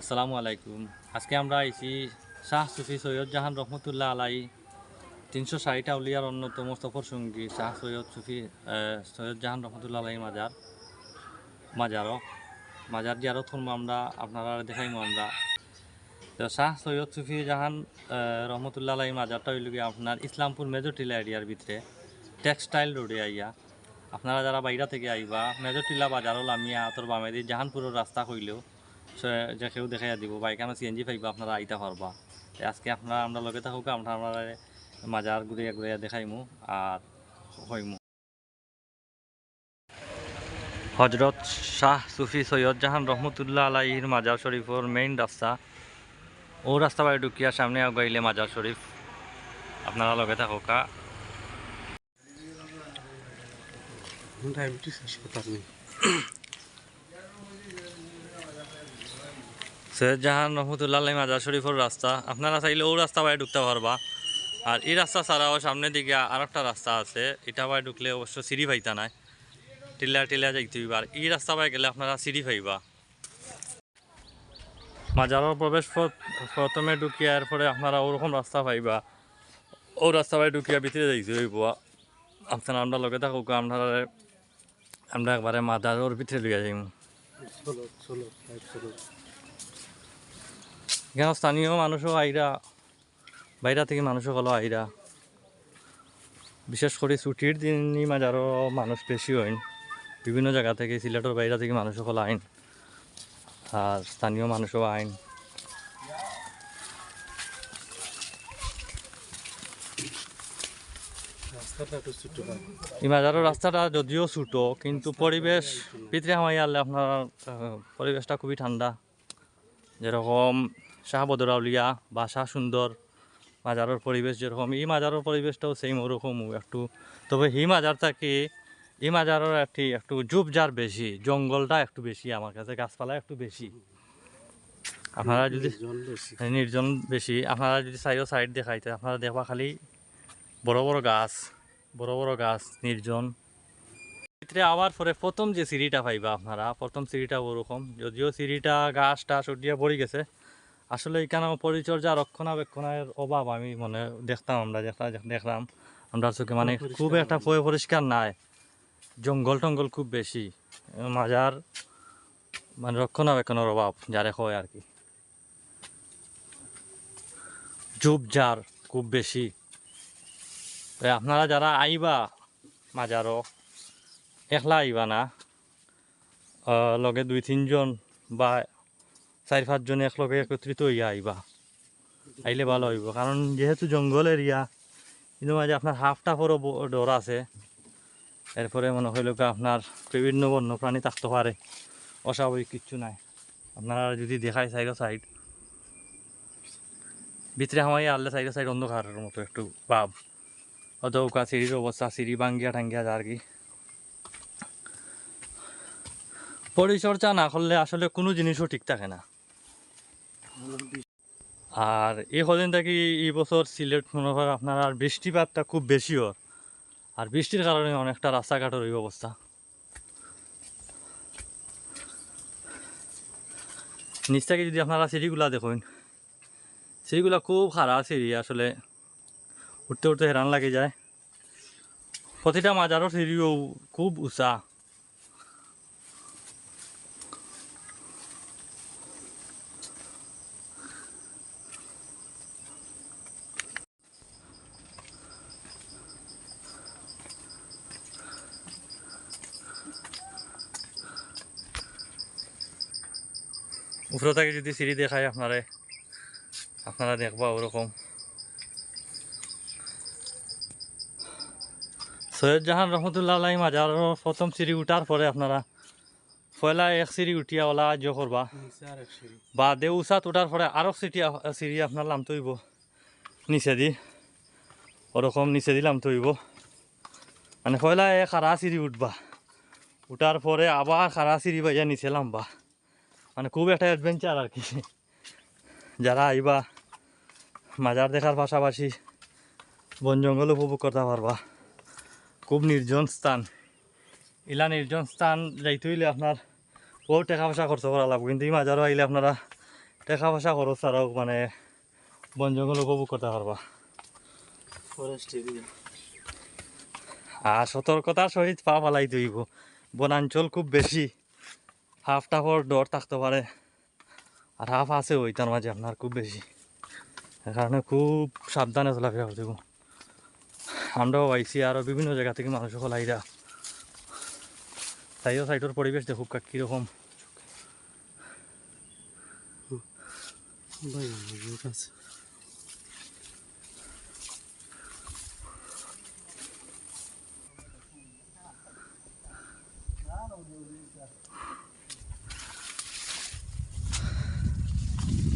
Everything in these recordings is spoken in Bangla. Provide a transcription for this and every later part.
আসসালামু আলাইকুম। আজকে আমরা আইছি শাহ সুফি সৈয়দ জাহান রহমতুল্লাহ আলাই, তিনশো ষাটটা উলিয়ার অন্যতম সফর সঙ্গী শাহ সৈয়দ সুফি সৈয়দ জাহান রহমতুল্লাহ আলাই মাজার, মাজারও। মাজার জিয়ারত করব আমরা, আপনারা দেখাইমো আমরা। তো শাহ সৈয়দ সুফি জাহান রহমতুল্লাহ আলাই মাজারটা হইল গিয়ে আপনার ইসলামপুর মেজরটিলা এরিয়ার ভিতরে, টেক্সটাইল রোডে আইয়া। আপনারা যারা বাইরা থেকে আইবা মেজরটিলা বাজারও লামিয়া তোর বামেদি, জাহানপুরের রাস্তা কইলেও সে যে কেউ দেখাইয়া দিব। বাইক আমরা সিএনজি পাইবা আপনারা আইতা পারবা আজকে আপনারা আমরা লগে থাকুক, আমরা আমরা মাজার ঘুরিয়া ঘুরিয়া দেখাইমু আর হইমু। হজরত শাহ সুফি সৈয়দ জাহান রহমতুল্লাহ আলাইহির মাজার শরীফর মেইন রাস্তা। ও রাস্তা বাড়ি ঢুকিয়া সামনে আগাইলে মাজার শরীফ। আপনারা লগে থাকুকা হাসপাতাল। জাহান রহমতুল্লাহ মাজার শরীফর রাস্তা। আপনারা চাইলে ও রাস্তা বাড়ি ঢুকতে পারবা। আর এই রাস্তা ছাড়াও সামনের দিকে আর একটা রাস্তা আছে। এটা বাড়ি ঢুকলে অবশ্য সিঁড়ি পাইতা নাই। টিলা টিলা যাইতে হইবা। আর এই রাস্তা বাড়ি গেলে আপনারা সিঁড়ি পাইবা। মাজারের প্রবেশ প্রথমে ঢুকিয়া এরপরে আপনারা ওরকম রাস্তা পাইবা। ও রাস্তা বাড়ি ঢুকিয়া ভিতরে যাইতে হইব। আপনারা আমরা লগে থাকুক আপনারা আমরা একবারে মাজারের ভিতরে লইয়া যাইমু। চলো চলো চলো এখানে স্থানীয় মানুষও আইরা, বাইরা থেকে মানুষও হলো আইরা। বিশেষ করে ছুটির দিনই মাঝারও মানুষ বেশি হইন। বিভিন্ন জায়গা থেকে, সিলেটের বাইরা থেকে মানুষও হলো আইন। আর স্থানীয় মানুষও আইন। মাজারের রাস্তাটা যদিও ছোটো, কিন্তু পরিবেশ ভিতরে হামাই আনলে আপনার পরিবেশটা খুবই ঠান্ডা। যেরকম শাহ বদরাউলিয়া বা শাহ সুন্দর মাজারের পরিবেশ যেরকম এই মাজারের পরিবেশটাও সেই ওরকম একটু। তবে এই মাজার থাকে এই মাজারের একটি একটু ঝুপঝাড় বেশি জঙ্গলটা একটু বেশি আমার কাছে গাছপালা একটু বেশি। আপনারা যদি নির্জন বেশি। আপনারা যদি সাইডও সাইড দেখাইতে আপনারা দেখবা খালি বড় বড় গাছ বড় বড় গাছ নির্জন। ভিতরে আবার পরে প্রথম যে সিঁড়িটা পাইবা আপনারা প্রথম সিঁড়িটা ওরকম। যদিও সিঁড়িটা গাছ টাছ উঠিয়া পড়ে গেছে আসলে এখানে পরিচর্যা রক্ষণাবেক্ষণের অভাব আমি মনে দেখতাম আমরা দেখলাম। আমরা চোখে মানে খুব একটা পয় পরিষ্কার নাই। জঙ্গল টঙ্গল খুব বেশি। মাজার মানে রক্ষণাবেক্ষণের অভাব যারে হয় আর কি। ঝুপঝাড় খুব বেশি। আপনারা যারা আইবা মাজারও একলা আইবা না লগে দুই তিনজন বা চার পাঁচজন একলগে একত্রিত হইয়া আইবা আইলে ভালো হইব কারণ যেহেতু জঙ্গল এরিয়া কিন্তু মাঝে আপনার হাফটা পরও ডর আছে। এরপরে মনে হইল আপনার বিভিন্ন বন্য প্রাণী থাকতে পারে অস্বাভাবিক কিচ্ছু নাই। আপনারা যদি দেখায় সাইড সাইড ভিতরে হামাই আনলে সাইডে সাইড অন্ধকারের মতো একটু ভাব অত উকা সিঁড়ির অবস্থা সিঁড়ি ভাঙ্গিয়া টাঙ্গিয়া যার কি পরিচর্যা না করলে আসলে কোনো জিনিসও ঠিক থাকে না। আর এই কদিন থেকে এই বছর সিলেট মনে হয় আপনার আর বৃষ্টিপাতটা খুব বেশি ওর। আর বৃষ্টির কারণে অনেকটা রাস্তাঘাটের এই অবস্থা। নিচ থেকে যদি আপনারা সিঁড়িগুলা দেখুন, সিঁড়িগুলা খুব খারাপ সিঁড়ি, আসলে উঠতে উঠতে হেরান লাগে যায়। প্রতিটা মাজারও সিঁড়িও খুব উঁচা। উপর থেকে যদি সিঁড়ি দেখায় আপনারে আপনারা দেখবা ওরকম। সৈয়দ জাহান রহমতুল্লাহ আলাই মাজার প্রথম সিঁড়ি উঠার পরে আপনারা। পয়লা এক সিঁড়ি উঠিয়া ওলা আজ করবা বা দেউ উষাত উঠার পরে আরও সিঁড়ি সিঁড়ি আপনার নাম তৈব নিচে দি ওরকম নিচে দিলাম তৈব মানে পয়লা এক খারা সিঁড়ি উঠবা। উঠার পরে আবার খারা সিঁড়ি বাইয়া নিচে নামবা। মানে খুব একটা অ্যাডভেঞ্চার আর কি। যারা আইবা মাজার দেখার পাশাপাশি বন জঙ্গল উপভোগ করতে পারবা। খুব নির্জন স্থান। ইলা নির্জন স্থান যাইতে হইলে আপনার বহুত টাকা পয়সা খরচ করা লাগবে। কিন্তু এই মাজারও আইলে আপনারা দেখা পয়সা খরচ ছাড়াও মানে বন জঙ্গল উপভোগ করতে পারবা। আর সতর্কতার সহিত পা ফালাই দইব বনাঞ্চল খুব বেশি। হাফ টাফর ডর থাকতে পারে। আর হাফ আছে ওই, তার মাঝে আপনার খুব বেশি। এ কারণে খুব সাবধানে চলাফেরা হবে। আমরাও আইসি আরও বিভিন্ন জায়গা থেকে মানুষ সকল আইরা। তাইও সাইডের পরিবেশ দেখুক কীরকম। ভাই, আমার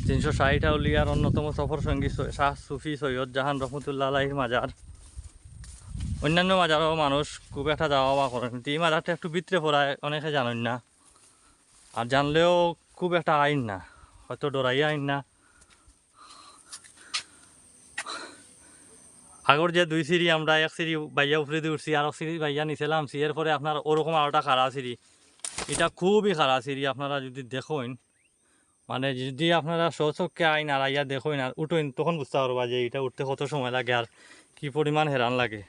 তিনশো ষাট আউলিয়ার অন্যতম সফর সঙ্গী শাহ সুফি সৈয়দ জাহান রহমতুল্লাহ আলাহির মাজার। অন্যান্য মাজারও মানুষ খুব একটা যাওয়া বা করেন কিন্তু এই মাজারটা একটু ভিতরে পড়ায় অনেকে জানেন না। আর জানলেও খুব একটা আইন না, হয়তো ডরাই আইন না। আগর যে দুই সিঁড়ি আমরা এক সিঁড়ি বাইয়া উপরে দিয়ে উঠছি আর এক সিঁড়ি বাইয়া নিছিলাম সিঁড়ের আপনার ওরকম আরোটা খাড়া সিঁড়ি। এটা খুবই খাড়া সিঁড়ি, আপনারা যদি দেখেন মানে যদি আপনারা সচক্ষে আইন আর আইয়া দেখেন আর উঠেন, তখন বুঝতে পারবা যে এটা উঠতে কত সময় লাগে আর কি পরিমাণ হেরান লাগে।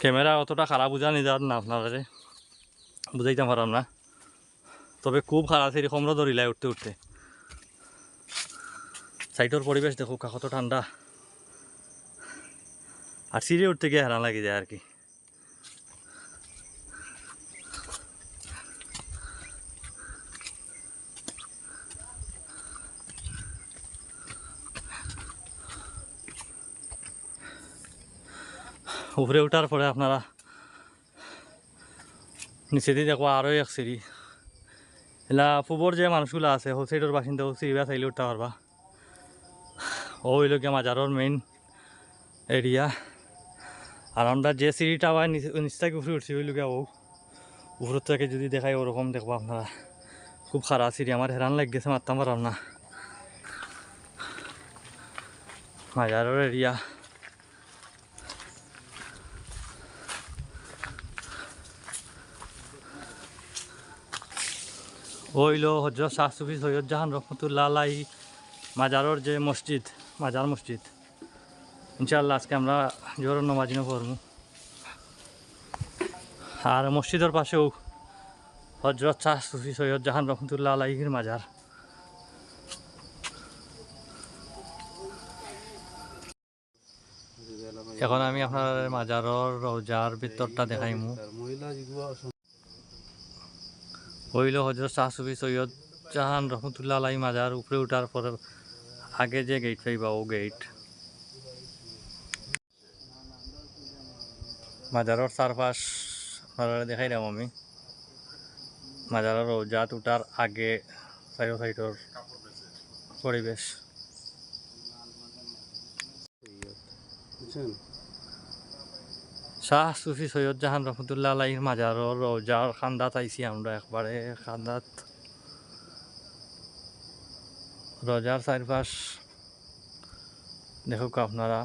ক্যামেরা অতটা খারাপ বোঝা নিজার না আপনারা বুঝাইতে পারাম না। তবে খুব খারাপ সিঁড়ি কমরো ধরিলাই উঠতে উঠতে। সাইডের পরিবেশ দেখো কত ঠান্ডা। আর সিঁড়ি উঠতে গিয়ে হেরান লাগে যায় আর কি। উপরে ওঠার পরে আপনারা নিচে দিয়ে দেখো আরও এক সিঁড়ি। এলা পূবর যে মানুষগুলো আছে হোল সাইডের বাসিন্দা ও সিঁড়িবা চাইলে উঠতে পারবা হইল গিয়ে মাজারর মেইন এরিয়া আর আমরা যে সিঁড়িটা বা নিচে থেকে উপরে উঠছি হইল গিয়া ও উপর থেকে যদি দেখাই ওরকম দেখব আপনারা। খুব খারাপ সিঁড়ি আমার হেরান লাগ গেছে মারতাম পারলাম না। মাজারর এরিয়া হইল হজরত শাহ সুফি সৈয়দ জাহান রহমতুল্লাহ আলাই মাজারর যে মসজিদ, মাজার মসজিদ। ইনশাআল্লাহ আজকে আমরা জোর নমাজিনও পড়ব। আর মসজিদের পাশেও হজরত শাহ সুফি সৈয়দ জাহান রহমতুল্লাহ আলাইহির মাজার। এখন আমি আপনার মাজারর রোজার ভিতরটা দেখাইমু। হইল হজরত শাহ সুফি সৈয়দ জাহান রহমতুল্লাহ আলাই মাজার উপরে উঠার পরে আগে যে গেট পাইবা, ও গেট মাজারর চারপাশ আপনারা দেখাইলাম আমি। মাজারর রোজাত উঠার আগে চাইও সাইডর পরিবেশ। বুঝছেন? শাহ সুফি সৈয়দ জাহান রহমতুল্লাহ আলাইহির মাজারর রোজার খান্দাত আইছি আমরা একবারে খান্দাত। রোজার চারপাশ দেখুক আপনারা।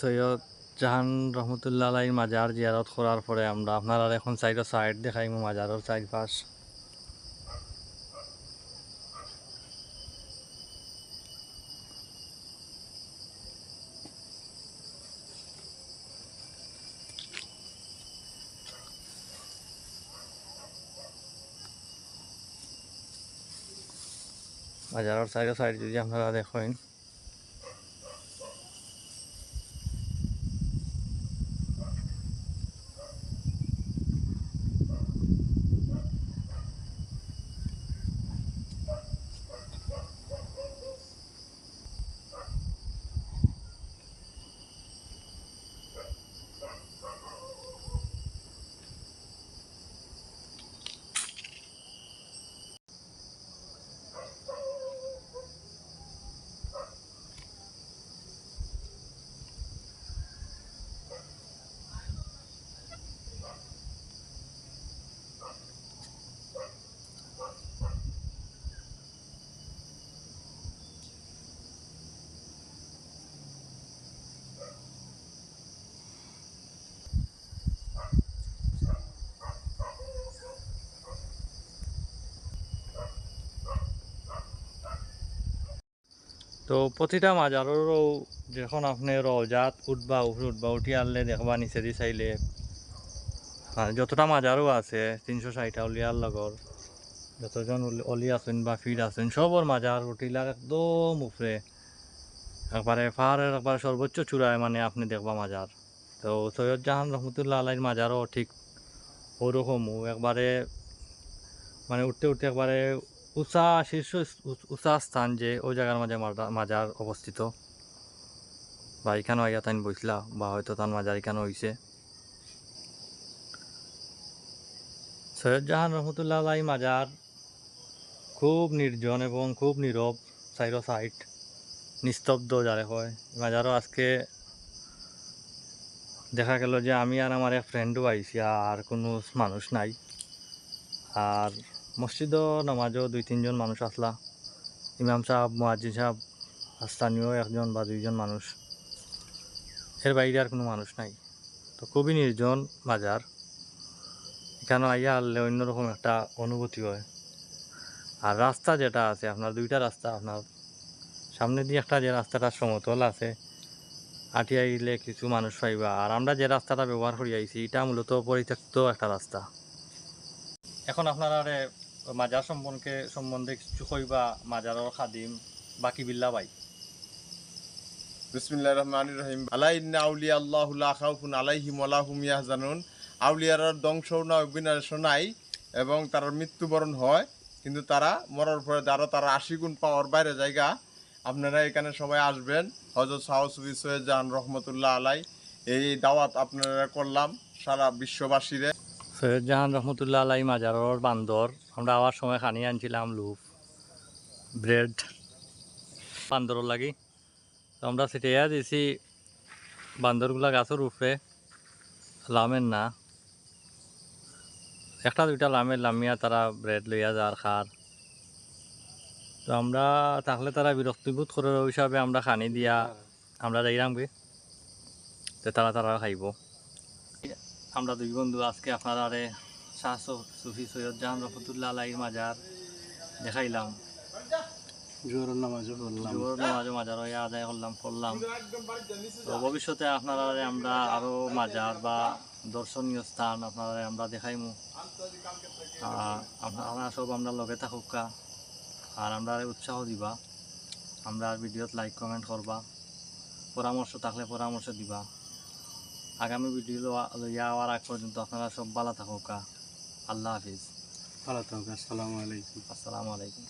সৈয়দ জাহান রহমতুল্লাহ আলাইহির মাজার জিয়ারত করার পরে আমরা আপনারা এখন সাইডের সাইড দেখাইমু মাজারের চারপাশ। মাজারের সাইডে সাইড যদি আপনারা দেখেন। তো প্রতিটা মাজারও যখন আপনি রজাত উঠবা উপরে উঠবা, উঠি আনলে দেখবা, নিচে দি চাইলে। যতটা মাজারও আছে, তিনশো ষাটটা অলিয়ার লগর যতজন অলি- আছেন বা ফির আছেন সবর মাজার উঠিলার একদম উপরে একবারে পাহাড়ের একবারে সর্বোচ্চ চূড়ায় মানে আপনি দেখবা মাজার তো সৈয়দ জাহান রহমতুল্লাহ আলাইর মাজারও ঠিক ওরকমও একবারে মানে উঠতে উঠতে একবারে উঁচা শীর্ষ উষা স্থান যে ওই জায়গার মাঝে মাজা- মাজার অবস্থিত। বা এখানেও আইয়া তাই বসলা বা হয়তো তার মাজার এখানে হইছে। সৈয়দ জাহান রহমতুল্লাহ আলাই মাজার খুব নির্জন এবং খুব নীরব সাইরো সাইট, নিস্তব্ধ যারে হয়। মাজারও আজকে দেখা গেল যে আমি আর আমার এক ফ্রেন্ডও আইছি, আর কোনো মানুষ নাই। আর মসজিদও নামাজও দুই, তিনজন মানুষ আসলা। ইমাম সাহেব, মুয়াজ্জিন সাহেব স্থানীয় একজন বা দুইজন মানুষ। এর বাইরে আর কোনো মানুষ নাই। তো খুবই নির্জন বাজার। এখানে আইয়া আনলে অন্যরকম একটা অনুভূতি হয়। আর রাস্তা যেটা আছে, আপনার দুইটা রাস্তা, আপনার সামনে দিয়ে একটা যে রাস্তাটা সমতল আছে আটি আইলে কিছু মানুষ পাইবা। আর আমরা যে রাস্তাটা ব্যবহার করি আইছি, এটা মূলত পরিত্যক্ত একটা রাস্তা। এখন আপনারা মাজার সম্পর্কে সম্বন্ধে কিছু কইবা মাজারর খাদিম বাকি বিল্লা ভাই বিসমিল্লাহ রহমান রহিম। আলাই ইন্না আউলিয়া আল্লাহ লা খাউফুন আলাইহিম ওয়ালা হুম আউলিয়ার ধ্বংস না বিনাশ নাই এবং তার মৃত্যুবরণ হয়, কিন্তু তারা মরার পরে যারা তারা আশি গুণ পাওয়ার বাইরে জায়গা। আপনারা এখানে সবাই আসবেন। হজরত সাহসুফি সৈয়দ জাহান রহমতুল্লাহ আলাই, এই দাওয়াত আপনারা করলাম সারা বিশ্ববাসীরে। সৈয়দ জাহান রহমতুল্লাহ আলাই মাজারর বান্দর। আমরা আবার সময় খানি আনছিলাম, লুফ, ব্রেড বান্দর লাগি। তো আমরা সেটাইয়া দিছি বান্দরগুলা গাছের উপরে লামের না। একটা দুইটা লামের লামিয়া তারা ব্রেড লইয়া যার খার। তো আমরা থাকলে তারা বিরক্তিবোধ করে ওই হিসাবে আমরা খানি দিয়া আমরা যাইলাম গে তো তারা তারা খাইব। আমরা দুই বন্ধু আজকে আপনারা আরে শাহ সুফি সৈয়দ জাহান রহমতুল্লাহ আলাইর মাজার দেখাইলাম। নামাজও পড়লাম। নামাজও মাজার হয়ে আদায় করলাম করলাম তো ভবিষ্যতে আপনারা আমরা আরও মাজার বা দর্শনীয় স্থান আপনারা আমরা দেখাইমু। আপনারা সব আমরা লগে থাকুকা আর আমরা উৎসাহ দিবা। আমরা ভিডিওত লাইক কমেন্ট করবা। পরামর্শ থাকলে পরামর্শ দিবা। আগামী ভিডিও লইয়া আওয়ার আগ পর্যন্ত আপনারা সব ভালো থাকুক আল্লাহ হাফিজ। ভালো থাকুক আসসালামু আলাইকুম। আসসালামু আলাইকুম।